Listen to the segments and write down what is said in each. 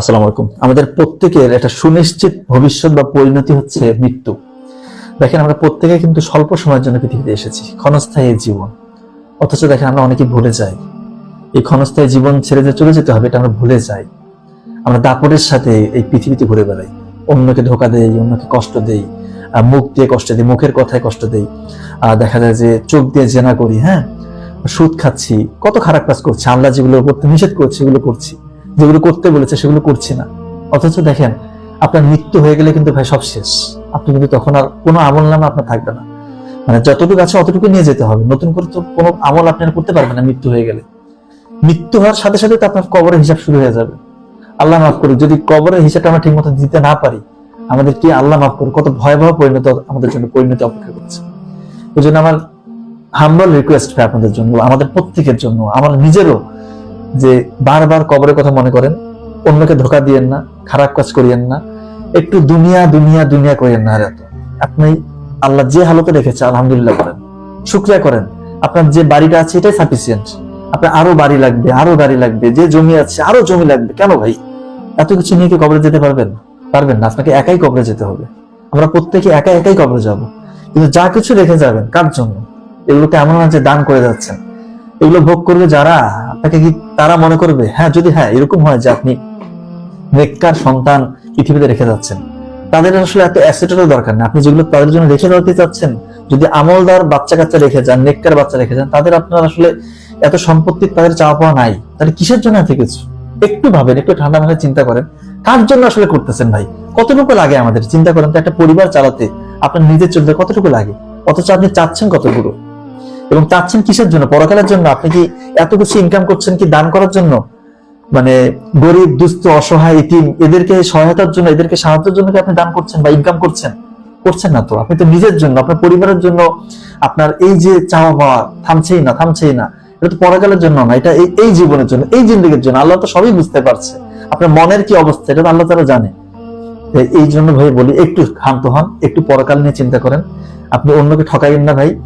আসসালামু আলাইকুম। আমাদের প্রত্যেকের একটা সুনিশ্চিত ভবিষ্যৎ বা পরিণতি হচ্ছে মৃত্যু। দেখেন, আমরা প্রত্যেকে কিন্তু স্বল্প সময়ের জন্য পৃথিবীতে এসেছি। ক্ষণস্থায়ী জীবন। অথচ দেখেন, আমরা অনেকে ভুলে যাই। এই ক্ষণস্থায়ী জীবন ছেড়ে যে চলে যেতে হবে, এটা আমরা ভুলে যাই। আমরা দাপটের সাথে এই পৃথিবীতে ঘুরে বেড়াই। অন্যকে ধোকা দেই, অন্যকে কষ্ট দেই মুখ দিয়ে কষ্ট দিই, মুখের কথায় কষ্ট দেই। দেখা যায় যে চোখ দিয়ে জেনা করি হ্যাঁ? সুদ খাচ্ছি, কত খারাপ কাজ করছি, আমরা যেগুলো করতে নিষেধ করছি, সেগুলো করছি। যেগুলো করতে বলেছে সেগুলো করছি না। অথচ দেখেন, আপনার মৃত্যু হয়ে গেলে কিন্তু ভাই সব শেষ। আপনি কিন্তু তখন আর কোনো আমল নামে আপনার থাকবে না। মানে যতটুকু আছে অতটুকু নিয়ে যেতে হবে। নতুন করে তো কোনো আমল আপনি আর করতে পারবেন না মৃত্যু হয়ে গেলে। মৃত্যু হওয়ার সাথে সাথে তো আপনার কবরের হিসাব শুরু হয়ে যাবে। আল্লাহ মাফ করুক, যদি কবরের হিসাবটা আমরা ঠিক মতো দিতে না পারি, আমাদের কি আল্লাহ মাফ করুক? কত ভয়াবহ পরিণত আমাদের জন্য পরিণতি অপেক্ষা করছে। ওই জন্য আমার হাম্বল রিকোয়েস্ট আপনাদের জন্য, আমাদের প্রত্যেকের জন্য, আমার নিজেরও যে বারবার কবরের কথা মনে করেন, অন্যকে ধোকা দিয়েন না, খারাপ কাজ করিয়েন না, একটু দুনিয়া দুনিয়া দুনিয়া করিয়েন না এত। আপনি আল্লাহ যে হালতে রেখেছে, আলহামদুলিল্লাহ করেন। শুক্রিয়া করেন। আপনার যে বাড়িটা আছে, এটাই সাফিসিয়েন্ট আপনার আরও বাড়ি লাগবে, আরও গাড়ি লাগবে, যে জমি আছে, আরও জমি লাগবে। কেন ভাই? এত কিছু নিয়ে কি কবরে যেতে পারবেন? পারবেন না, আপনাকে একাই কবরে যেতে হবে। আমরা প্রত্যেকে একা, একাই কবরে যাব। কিন্তু যা কিছু রেখে যাবেন, কার জন্য? এগুলোকে এমন না যে দান করে যাচ্ছেন। এগুলো ভোগ করবে যারা? আপনাকে কি তারা মনে করবে? হ্যাঁ যদি হ্যাঁ এরকম হয় যে আপনি নেককার সন্তান পৃথিবীতে রেখে যাচ্ছেন। তাদের আসলে এত অ্যাসেটেরও দরকার নেই। আপনি যেগুলো তাদের জন্য রেখে দিতে চাচ্ছেন, যদি আমলদার বাচ্চা কাচ্চা রেখে যান, নেককার বাচ্চা রেখে যান, তাদের আপনার আসলে এত সম্পত্তি তাদের চাওয়া পাওয়া নাই। তাহলে কিসের জন্য এত কিছু? একটু ভাবেন, একটু ঠান্ডা মাথায় চিন্তা করেন। কার জন্য আসলে করতেছেন ভাই? কতটুকু লাগে আমাদের? চিন্তা করেন তো, একটা পরিবার চালাতে আপনার নিজের চলতে কতটুকু লাগে? অথচ আপনি চাচ্ছেন কতটুকু এবং চাচ্ছেন কিসের জন্য? পরকালের জন্য। আপনি কি এত কিছু ইনকাম করছেন কি দান করার জন্য? মানে গরিব, দুস্থ, অসহায় ইতিম এদেরকে সহায়তার জন্য, এদেরকে সাহায্যের জন্য কি আপনি দান করছেন বা ইনকাম করছেন? করছেন না তো। আপনি তো নিজের জন্য, আপনার পরিবারের জন্য আপনার এই যে চাওয়া পাওয়া থামছেই না থামছেই না। এটা তো পরকালের জন্য না, এটা এই- জীবনের জন্য, এই জিন্দগির জন্য। আল্লাহ তো সবই বুঝতে পারছে। আপনার মনের কি অবস্থা, এটা আল্লাহ তারা জানে। এই জন্য ভাই বলি, একটু শান্ত হন, একটু পরকাল নিয়ে চিন্তা করেন। আপনি অন্যকে ঠকাইবেন না ভাই।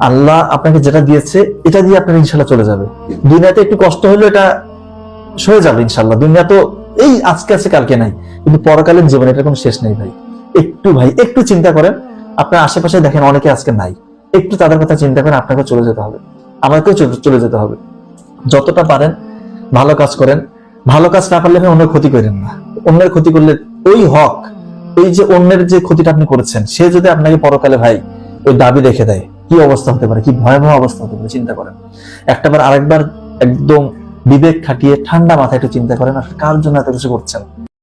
আল্লাহ আপনাকে যেটা দিয়েছে, এটা দিয়ে আপনার ইনশাল্লাহ চলে যাবে। দুনিয়াতে একটু কষ্ট হলেও এটা সয়ে যাবে ইনশাল্লাহ। দুনিয়া তো এই আজকে আছে, কালকে নাই। কিন্তু পরকালীন জীবনে এটা কোনো শেষ নেই ভাই। একটু ভাই, একটু চিন্তা করেন। আপনার আশেপাশে দেখেন অনেকে আজকে নাই। একটু তাদের কথা চিন্তা করেন আপনাকে চলে যেতে হবে। আমাকেও চলে- যেতে হবে। যতটা পারেন, ভালো কাজ করেন। ভালো কাজ না পারলে আপনি অন্যের ক্ষতি করেন না। অন্যের ক্ষতি করলে ওই হক, ওই যে অন্যের যে ক্ষতিটা আপনি করেছেন, সে যদি আপনাকে পরকালে ভাই ওই দাবি রেখে দেয় কি অবস্থা হতে পারে? কি ভয়াবহ অবস্থা হতে পারে? চিন্তা করেন। একটাবার আরেকবার একদম বিবেক খাটিয়ে ঠান্ডা মাথায় একটু চিন্তা করেন আসলে কার জন্য এত কিছু করছেন?